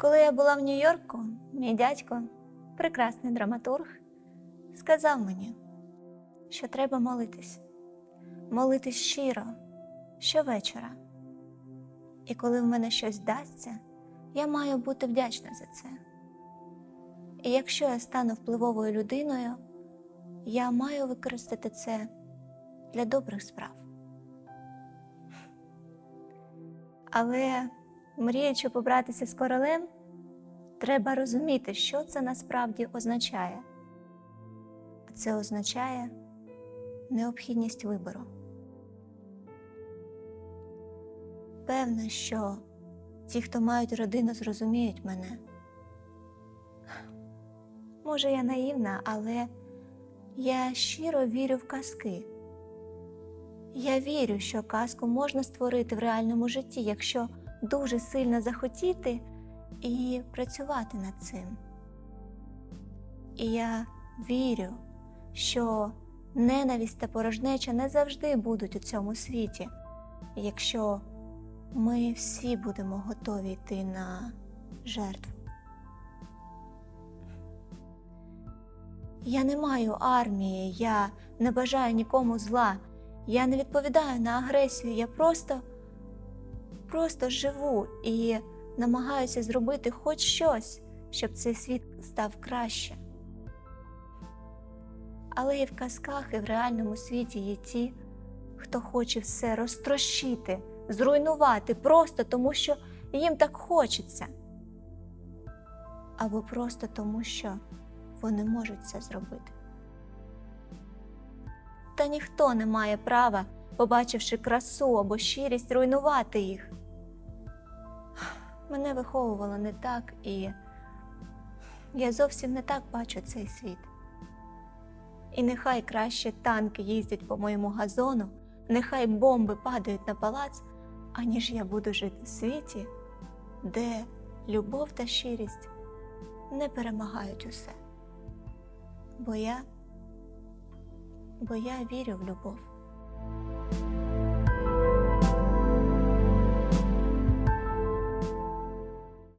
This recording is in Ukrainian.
Коли я була в Нью-Йорку, мій дядько, прекрасний драматург, сказав мені, що треба молитись, молитись щиро щовечора. І коли в мене щось вдасться, я маю бути вдячна за це. І якщо я стану впливовою людиною, я маю використати це для добрих справ. Але мріючи побратися з королем, треба розуміти, що це насправді означає. А це означає необхідність вибору. Певна, що ті, хто мають родину, зрозуміють мене. Може, я наївна, але я щиро вірю в казки. Я вірю, що казку можна створити в реальному житті, якщо дуже сильно захотіти і працювати над цим. І я вірю, що ненависть та порожнеча не завжди будуть у цьому світі, якщо ми всі будемо готові йти на жертву. Я не маю армії, я не бажаю нікому зла, я не відповідаю на агресію, я просто, просто живу і намагаюся зробити хоч щось, щоб цей світ став краще. Але і в казках, і в реальному світі є ті, хто хоче все розтрощити, зруйнувати просто тому, що їм так хочеться. Або просто тому, що вони можуть це зробити. Та ніхто не має права, побачивши красу або щирість, руйнувати їх. Мене виховувало не так, і я зовсім не так бачу цей світ. І нехай краще танки їздять по моєму газону, нехай бомби падають на палац, аніж я буду жити в світі, де любов та щирість не перемагають усе. Бо я, бо я вірю в любов.